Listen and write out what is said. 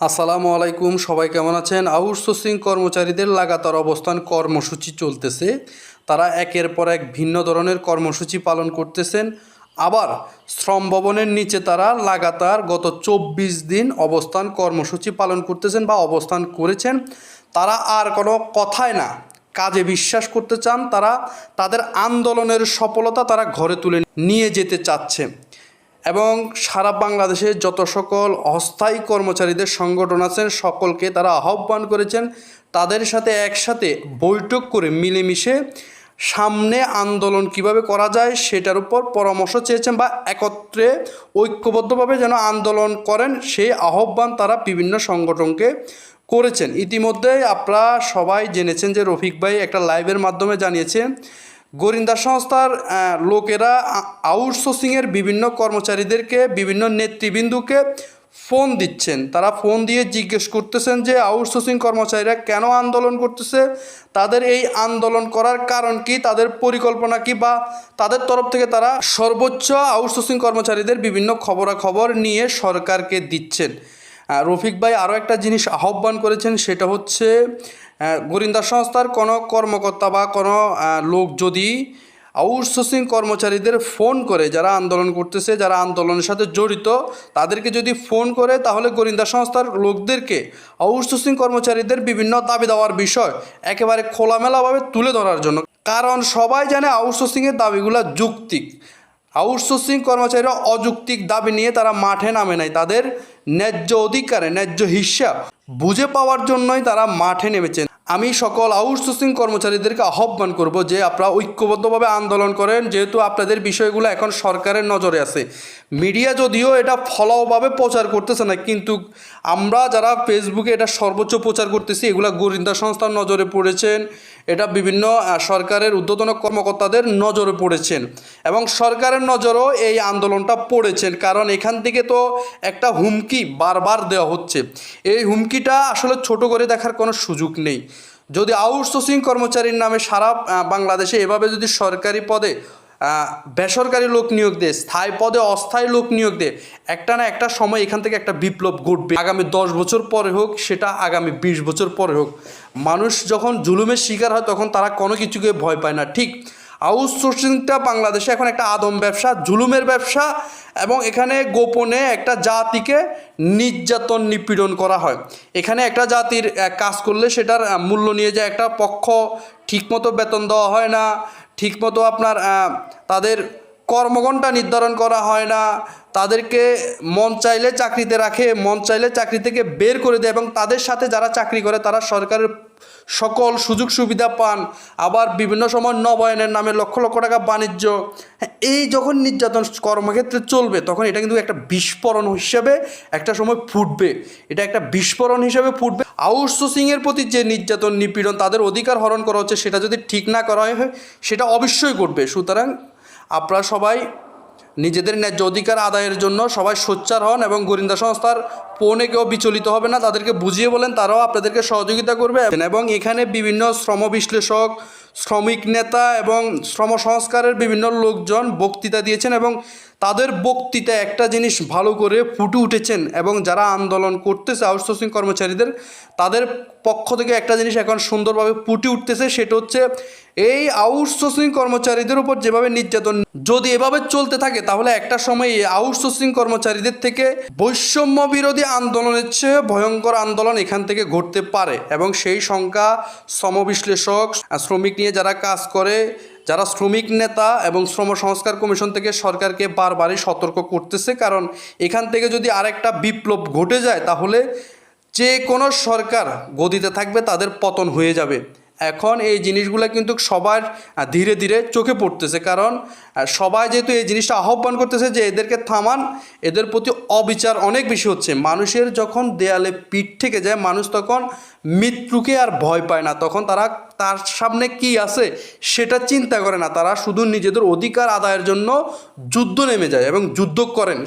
আসসালামু আলাইকুম, সবাই কেমন আছেন? আউটসোর্সিং কর্মচারীদের লাগাতার অবস্থান কর্মসূচি চলতেছে। তারা একের পর এক ভিন্ন ধরনের কর্মসূচি পালন করতেছেন। আবার শ্রম ভবনের নিচে তারা লাগাতার গত চব্বিশ দিন অবস্থান কর্মসূচি পালন করতেছেন বা অবস্থান করেছেন। তারা আর কোনো কথায় না। কাজে বিশ্বাস করতে চান, তারা তাদের আন্দোলনের সফলতা তারা ঘরে তুলে নিয়ে যেতে চাচ্ছে। এবং সারা বাংলাদেশে যত সকল অস্থায়ী কর্মচারীদের সংগঠন আছেন, সকলকে তারা আহ্বান করেছেন তাদের সাথে একসাথে বৈঠক করে মিলেমিশে সামনে আন্দোলন কীভাবে করা যায় সেটার উপর পরামর্শ চেয়েছেন বা একত্রে ঐক্যবদ্ধভাবে যেন আন্দোলন করেন সেই আহ্বান তারা বিভিন্ন সংগঠনকে করেছেন। ইতিমধ্যে আপনারা সবাই জেনেছেন যে রফিক ভাই একটা লাইভের মাধ্যমে জানিয়েছে গোরিন্দা সংস্থার লোকেরা আউটসোর্সিংয়ের বিভিন্ন কর্মচারীদেরকে, বিভিন্ন নেতৃবৃন্দুকে ফোন দিচ্ছেন। তারা ফোন দিয়ে জিজ্ঞেস করতেছেন যে, আউটসোর্সিং কর্মচারীরা কেন আন্দোলন করতেছে? তাদের এই আন্দোলন করার কারণ কি? তাদের পরিকল্পনা কি? বা তাদের তরফ থেকে তারা সর্বোচ্চ আউটসোর্সিং কর্মচারীদের বিভিন্ন খবরাখবর নিয়ে সরকারকে দিচ্ছেন। রফিক ভাই আরও একটা জিনিস আহ্বান করেছেন, সেটা হচ্ছে গোরিন্দা সংস্থার কোনো কর্মকর্তা বা কোনো লোক যদি আউটসোর্সিং কর্মচারীদের ফোন করে, যারা আন্দোলন করতেছে, যারা আন্দোলনের সাথে জড়িত, তাদেরকে যদি ফোন করে, তাহলে গোরিন্দা সংস্থার লোকদেরকে আউটসোর্সিং কর্মচারীদের বিভিন্ন দাবি দেওয়ার বিষয় একেবারে খোলামেলাভাবে তুলে ধরার জন্য। কারণ সবাই জানে আউটসোর্সিংয়ের দাবিগুলো যুক্তিক। আউটসোর্সিং কর্মচারীরা অযৌক্তিক দাবি নিয়ে তারা মাঠে নামে নাই। তাদের ন্যায্য অধিকারে, ন্যায্য হিসাব বুঝে পাওয়ার জন্যই তারা মাঠে নেমেছেন। আমি সকল আউটসোর্সিং কর্মচারীদেরকে আহ্বান করব যে আপনারা ঐক্যবদ্ধভাবে আন্দোলন করেন, যেহেতু আপনাদের বিষয়গুলো এখন সরকারের নজরে আছে। মিডিয়া যদিও এটা ফলাওভাবে প্রচার করতেছে না, কিন্তু আমরা যারা ফেসবুকে এটা সর্বোচ্চ প্রচার করতেছি, এগুলা গোরিন্দা সংস্থার নজরে পড়েছেন এটা বিভিন্ন সরকারের ঊর্ধ্বতন কর্মকর্তাদের নজরে পড়েছেন। এবং সরকারের নজরও এই আন্দোলনটা পড়েছেন। কারণ এখান থেকে তো একটা হুমকি বারবার দেওয়া হচ্ছে। এই হুমকিটা আসলে ছোট করে দেখার কোনো সুযোগ নেই। যদি আউটসোর্সিং কর্মচারীর নামে সারা বাংলাদেশে এভাবে যদি সরকারি পদে বেসরকারি লোক নিয়োগ দেয় স্থায়ী পদে অস্থায়ী লোক নিয়োগ দেয় একটা না একটা সময় এখান থেকে একটা বিপ্লব ঘটবে। আগামী দশ বছর পরে হোক, সেটা আগামী বিশ বছর পরে হোক। মানুষ যখন জুলুমের শিকার হয়, তখন তারা কোনো কিছুকে ভয় পায় না। ঠিক আউটসোর্সিংটা বাংলাদেশে এখন একটা আদম ব্যবসা, জুলুমের ব্যবসা এবং এখানে গোপনে একটা জাতিকে নির্যাতন নিপীড়ন করা হয়। এখানে একটা জাতির কাজ করলে সেটার মূল্য নিয়ে যায়, একটা পক্ষ ঠিকমতো বেতন দেওয়া হয় না ঠিকমতো আপনার তাদের কর্মঘণ্টা নির্ধারণ করা হয় না তাদেরকে মন চাইলে চাকরিতে রাখে মন চাইলে চাকরি থেকে বের করে দেয় এবং তাদের সাথে যারা চাকরি করে তারা সরকারের সকল সুযোগ সুবিধা পান। আবার বিভিন্ন সময় নবায়নের নামে লক্ষ লক্ষ টাকা বাণিজ্য। হ্যাঁ, এই যখন নির্যাতন কর্মক্ষেত্রে চলবে তখন এটা কিন্তু একটা বিস্ফোরণ হিসেবে একটা সময় ফুটবে। এটা একটা বিস্ফোরণ হিসেবে ফুটবে। আউটসোর্সিংয়ের প্রতি যে নির্যাতন, নিপীড়ন তাদের অধিকার হরণ করা হচ্ছে, সেটা যদি ঠিক না করা হয়, সেটা অবশ্যই ঘটবে। সুতরাং আপনারা সবাই নিজেদের ন্যায্য অধিকার আদায়ের জন্য সবাই সোচ্চার হন এবং গোরিন্দা সংস্থার পৌনে কেউ বিচলিত হবে না। তাদেরকে বুঝিয়ে বলেন, তারাও আপনাদেরকে সহযোগিতা করবে। এবং এখানে বিভিন্ন শ্রম বিশ্লেষক, শ্রমিক নেতা এবং শ্রম সংস্কারের বিভিন্ন লোকজন বক্তৃতা দিয়েছেন এবং তাদের বক্তৃতা একটা জিনিস ভালো করে ফুটে উঠেছেন এবং যারা আন্দোলন করতেছে আউটসোর্সিং কর্মচারীদের, তাদের পক্ষ থেকে একটা জিনিস এখন সুন্দরভাবে ফুটে উঠতেছে, সেটা হচ্ছে এই আউটসোর্সিং কর্মচারীদের উপর যেভাবে নির্যাতন, যদি এভাবে চলতে থাকে তাহলে একটা সময় আউটসোর্সিং কর্মচারীদের থেকে বৈষম্য বিরোধী আন্দোলনের চেয়ে ভয়ঙ্কর আন্দোলন এখান থেকে ঘটতে পারে এবং সেই সংখ্যা সমবিশ্লেষক শ্রমিক নিয়ে যারা কাজ করে, যারা শ্রমিক নেতা এবং শ্রম সংস্কার কমিশন থেকে সরকারকে বারবারই সতর্ক করতেছে। কারণ এখান থেকে যদি আরেকটা বিপ্লব ঘটে যায়, তাহলে যে কোনো সরকার গদিতে থাকবে, তাদের পতন হয়ে যাবে। এখন এই জিনিসগুলো কিন্তু সবার ধীরে ধীরে চোখে পড়তেছে। কারণ সবাই যেহেতু এই জিনিসটা আহ্বান করতেছে যে এদেরকে থামান, এদের প্রতি অবিচার অনেক বেশি হচ্ছে। মানুষের যখন দেয়ালে পিঠ থেকে যায়, মানুষ তখন মৃত্যুকে আর ভয় পায় না। তখন তারা তার সামনে কি আছে সেটা চিন্তা করে না। তারা শুধু নিজেদের অধিকার আদায়ের জন্য যুদ্ধ নেমে যায় এবং যুদ্ধ করেন।